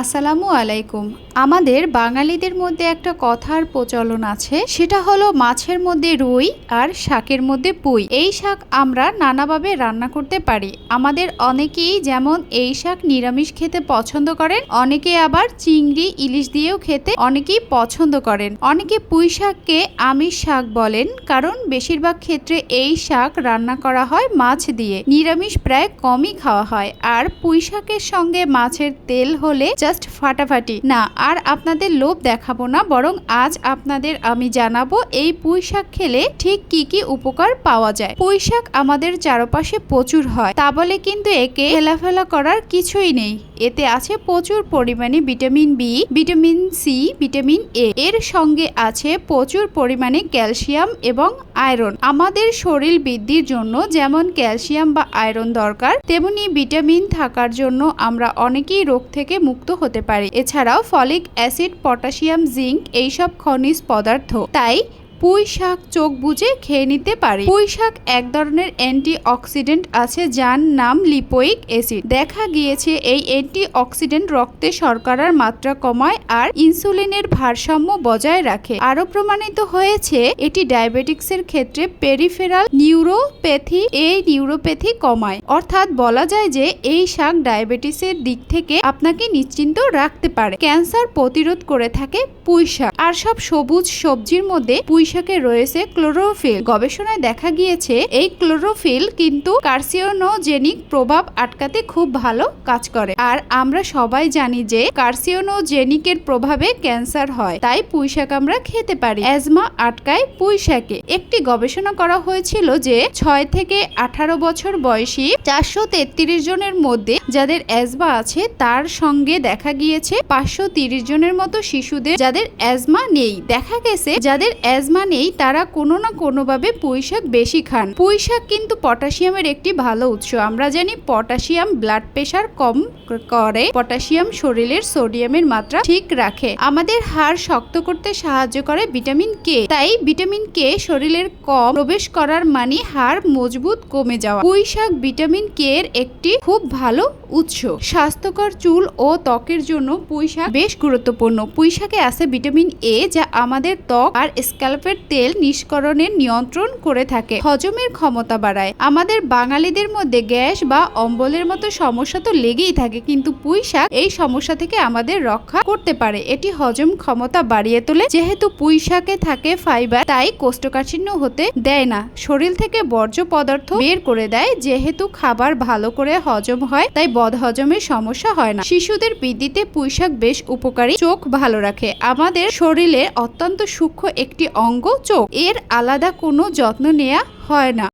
আসসালামু আলাইকুম। আমাদের বাঙালিদের মধ্যে একটা কথার প্রচলন আছে, সেটা হলো মাছের মধ্যে রুই আর শাকের মধ্যে পুঁই। এই শাক আমরা নানাভাবে রান্না করতে পারি। আমাদের অনেকেই যেমন এই শাক নিরামিষ খেতে পছন্দ করেন, অনেকে আবার চিংড়ি, ইলিশ দিয়েও খেতে অনেকেই পছন্দ করেন। অনেকে পুঁই শাককে আমিষ শাক বলেন, কারণ বেশিরভাগ ক্ষেত্রে এই শাক রান্না করা হয় মাছ দিয়ে। নিরামিষ প্রায় কমই খাওয়া হয়। আর পুঁই শাকের সঙ্গে মাছের তেল হলে জাস্ট ফাটাফাটি। না, আর আপনাদের লোভ দেখাবো না, বরং আজ আপনাদের আমি জানাব এই পুঁই শাক খেলে ঠিক কি কি উপকার পাওয়া যায়। পুঁই শাক আমাদের চারপাশে প্রচুর হয়, তা বলে কিন্তু একে ফেলাফেলা করার কিছুই নেই। এতে আছে প্রচুর পরিমাণে vitamin B, vitamin C, vitamin A. এর সঙ্গে আছে প্রচুর পরিমাণে ক্যালসিয়াম এবং আয়রন। আমাদের শরীর বৃদ্ধির জন্য যেমন ক্যালসিয়াম বা আয়রন দরকার, তেমনি ভিটামিন থাকার জন্য আমরা অনেকেই রোগ থেকে মুক্ত হতে পারি। এছাড়াও ফলিক অ্যাসিড, পটাশিয়াম, জিঙ্ক এইসব খনিজ পদার্থ। তাই পুঁই শাক চোখ বুজে খেয়ে নিতে পারি। পুঁই শাক এক ধরনের অ্যান্টি অক্সিডেন্ট আছে যার নাম লিপোইক অ্যাসিড। দেখা গিয়েছে এই অ্যান্টি অক্সিডেন্ট রক্তে শর্করার মাত্রা কমায় আর ইনসুলিনের ভারসাম্য বজায় রাখে। আরও প্রমাণিত হয়েছে, এটি ডায়াবেটিক্সের ক্ষেত্রে পেরিফেরাল নিউরোপ্যাথি এই নিউরোপ্যাথি কমায়। অর্থাৎ বলা যায় যে এই শাক ডায়াবেটিসের দিক থেকে আপনাকে নিশ্চিন্ত রাখতে পারে। ক্যান্সার প্রতিরোধ করে থাকে পুঁই শাক আর সব সবুজ সবজির মধ্যে পুঁই শাকে রয়েছে ক্লোরোফিল। গবেষণায় দেখা গিয়েছে, এই ক্লোরোফিল কিন্তু কার্সিওনোজেনিক প্রভাব আটকাতে খুব ভালো কাজ করে। আর আমরা সবাই জানি যে কার্সিওনোজেনিকের প্রভাবে ক্যান্সার হয়, তাই পুঁইশাক আমরা খেতে পারি। অ্যাজমা আটকায় পুঁইশাকে। একটি গবেষণা করা হয়েছিল যে ছয় থেকে আঠারো বছর বয়সী চারশো তেত্রিশ জনের মধ্যে যাদের অ্যাজমা আছে, তার সঙ্গে দেখা গিয়েছে পাঁচশো তিরিশ জনের মতো শিশুদের যাদের অ্যাজমা নেই। দেখা গেছে, যাদের অ্যাজমা নেই তারা কোনো না কোনোভাবে পুঁই শাক বেশি খান। পুঁই শাক কিন্তু পটাশিয়ামের একটি ভালো উৎস। আমরা জানি পটাশিয়াম ব্লাড প্রেশার কম করে, পটাশিয়াম শরীরের সোডিয়ামের মাত্রা ঠিক রাখে। আমাদের হাড় শক্ত করতে সাহায্য করে ভিটামিন কে তাই ভিটামিন কে শরীরের কম প্রবেশ করার মানে হাড় মজবুত কমে যাওয়া। পুঁই শাক ভিটামিন কে এর একটি খুব ভালো উৎস। স্বাস্থ্যকর চুল ও ত্বকের জন্য পুঁই শাক বেশ গুরুত্বপূর্ণ। পুঁই শাকে আছে ভিটামিন এ যা আমাদের ত্বক আর স্ক্যাল্পের তেল নিষ্করণের নিয়ন্ত্রণ করে থাকে, হজমের ক্ষমতা বাড়ায়। আমাদের বাঙালিদের মধ্যে গ্যাস বা অম্বলের মতো সমস্যা তো লেগেই থাকে, কিন্তু পুঁই শাক এই সমস্যা থেকে আমাদের রক্ষা করতে পারে। এটি হজম ক্ষমতা বাড়িয়ে তোলে। যেহেতু পুঁই শাকে থাকে ফাইবার, তাই কোষ্ঠকাঠিন্য হতে দেয় না। শরীর থেকে বর্জ্য পদার্থ বের করে দেয়। যেহেতু খাবার ভালো করে হজম হয়, তাই বদহজমের সমস্যা হয় না। শিশুদের বৃদ্ধিতে পুঁইশাক বেশ উপকারী। চোখ ভালো রাখে। আমাদের শরীরে অত্যন্ত সূক্ষ্ম একটি অঙ্গ চোখ এর আলাদা কোনো যত্ন নেওয়া হয় না।